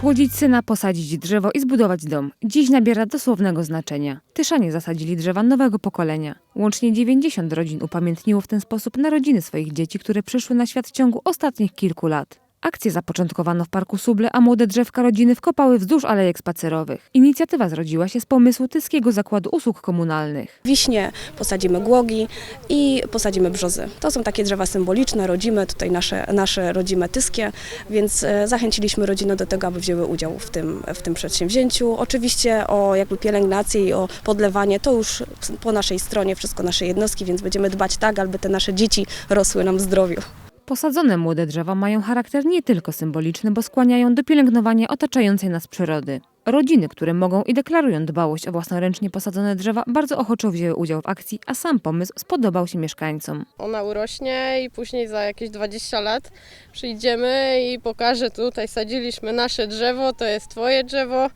Płodzić syna, posadzić drzewo i zbudować dom. Dziś nabiera dosłownego znaczenia. Tyszanie zasadzili drzewa nowego pokolenia. Łącznie 90 rodzin upamiętniło w ten sposób narodziny swoich dzieci, które przyszły na świat w ciągu ostatnich kilku lat. Akcję zapoczątkowano w Parku Suble, a młode drzewka rodziny wkopały wzdłuż alejek spacerowych. Inicjatywa zrodziła się z pomysłu Tyskiego Zakładu Usług Komunalnych. Wiśnie, posadzimy głogi i posadzimy brzozy. To są takie drzewa symboliczne, rodzime, tutaj nasze, nasze rodzime tyskie, więc e, zachęciliśmy rodziny do tego, aby wzięły udział w tym, w tym przedsięwzięciu. Oczywiście o jakby pielęgnację i o podlewanie to już po naszej stronie, wszystko nasze jednostki, więc będziemy dbać tak, aby te nasze dzieci rosły nam w zdrowiu. Posadzone młode drzewa mają charakter nie tylko symboliczny, bo skłaniają do pielęgnowania otaczającej nas przyrody. Rodziny, które mogą i deklarują dbałość o własnoręcznie posadzone drzewa, bardzo ochoczo wzięły udział w akcji, a sam pomysł spodobał się mieszkańcom. Ona urośnie i później za jakieś 20 lat przyjdziemy i pokażę tutaj sadziliśmy nasze drzewo, to jest twoje drzewo.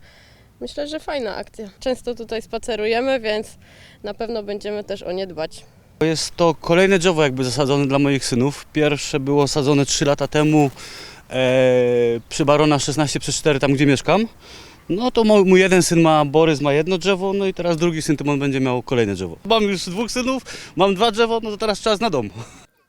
Myślę, że fajna akcja. Często tutaj spacerujemy, więc na pewno będziemy też o nie dbać. Jest to kolejne drzewo jakby zasadzone dla moich synów. Pierwsze było sadzone 3 lata temu e, przy Barona 16 przez 4, tam gdzie mieszkam. No to mój, jeden syn ma, Borys ma jedno drzewo, no i teraz drugi syn Tymon będzie miał kolejne drzewo. Mam już dwóch synów, mam dwa drzewo, no to teraz czas na dom.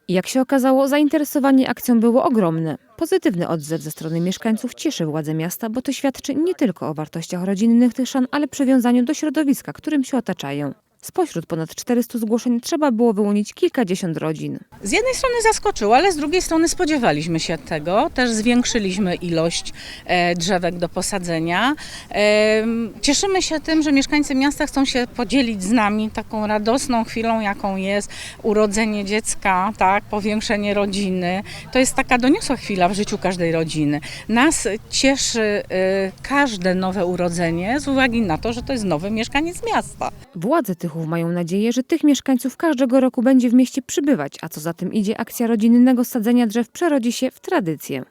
Jak się okazało, zainteresowanie akcją było ogromne. Pozytywny odzew ze strony mieszkańców cieszy władze miasta, bo to świadczy nie tylko o wartościach rodzinnych Tyszan, ale przywiązaniu do środowiska, którym się otaczają. Spośród ponad 400 zgłoszeń trzeba było wyłonić kilkadziesiąt rodzin. Z jednej strony zaskoczyło, ale z drugiej strony spodziewaliśmy się tego. Też zwiększyliśmy ilość e, drzewek do posadzenia. E, cieszymy się tym, że mieszkańcy miasta chcą się podzielić z nami taką radosną chwilą, jaką jest urodzenie dziecka, tak, powiększenie rodziny. To jest taka doniosła chwila w życiu każdej rodziny. Nas cieszy e, każde nowe urodzenie z uwagi na to, że to jest nowy mieszkaniec miasta. Władze Wojciechów mają nadzieję, że tych mieszkańców każdego roku będzie w mieście przybywać, a co za tym idzie akcja rodzinnego sadzenia drzew przerodzi się w tradycję.